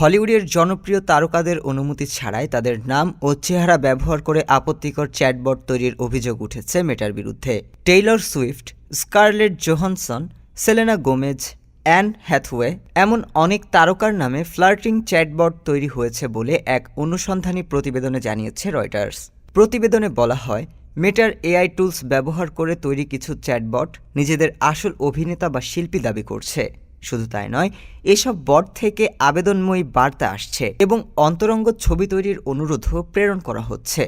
হলিউডের জনপ্রিয় তারকাদের অনুমতি ছাড়াই তাদের নাম ও চেহারা ব্যবহার করে আপত্তিকর চ্যাটবট তৈরির অভিযোগ উঠেছে মেটার বিরুদ্ধে। Taylor Swift, Scarlett Johansson, Selena Gomez, Anne Hathaway এমন অনেক তারকার নামে ফ্লার্টিং চ্যাটবট তৈরি হয়েছে বলে এক অনুসন্ধানী প্রতিবেদনে জানিয়েছে রয়টার্স। প্রতিবেদনে বলা হয়, মেটার এআই টুলস ব্যবহার করে তৈরি কিছু চ্যাটবট নিজেদের আসল অভিনেতা বা শিল্পী দাবি করছে। শুধু তাই নয়, এসব বট থেকে আবেদনময়ী বার্তা আসছে এবং অন্তরঙ্গ ছবি তৈরির অনুরোধও প্রেরণ করা হচ্ছে।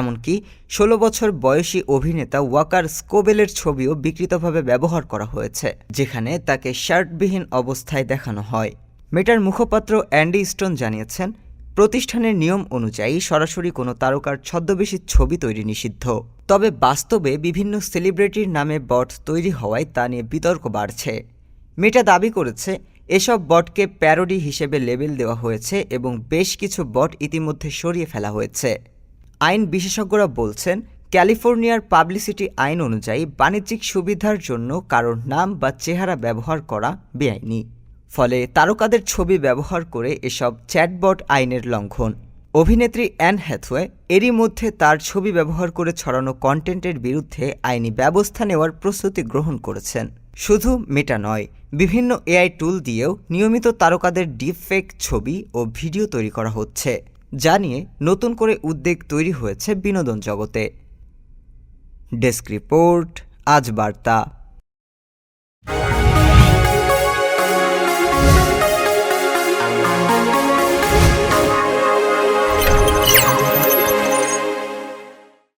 এমনকি ষোলো বছর বয়সী অভিনেতা ওয়াকার স্কোবেলের ছবিও বিকৃতভাবে ব্যবহার করা হয়েছে, যেখানে তাকে শার্টবিহীন অবস্থায় দেখানো হয়। মেটার মুখপাত্র অ্যান্ডি স্টোন জানিয়েছেন, প্রতিষ্ঠানের নিয়ম অনুযায়ী সরাসরি কোনো তারকার ছদ্মবেশী ছবি তৈরি নিষিদ্ধ। তবে বাস্তবে বিভিন্ন সেলিব্রিটির নামে বট তৈরি হওয়ায় তা নিয়ে বিতর্ক বাড়ছে। মেটা দাবি করেছে, এসব বটকে প্যারোডি হিসেবে লেবেল দেওয়া হয়েছে এবং বেশ কিছু বট ইতিমধ্যে সরিয়ে ফেলা হয়েছে। আইন বিশেষজ্ঞরা বলছেন, ক্যালিফোর্নিয়ার পাবলিসিটি আইন অনুযায়ী বাণিজ্যিক সুবিধার জন্য কারোর নাম বা চেহারা ব্যবহার করা বেআইনি। ফলে তারকাদের ছবি ব্যবহার করে এসব চ্যাটবট আইনের লঙ্ঘন। অভিনেত্রী অ্যান হ্যাথওয়ে, এরই মধ্যে তার ছবি ব্যবহার করে ছড়ানো কন্টেন্টের বিরুদ্ধে আইনি ব্যবস্থা নেওয়ার প্রস্তুতি গ্রহণ করেছেন। শুধু মেটা নয়, বিভিন্ন এআই টুল দিয়েও নিয়মিত তারকাদের ডিপফেক ছবি ও ভিডিও তৈরি করা হচ্ছে, যা নিয়ে নতুন করে উদ্বেগ তৈরি হয়েছে বিনোদন জগতে। ডেস্ক রিপোর্ট, আজ বার্তা।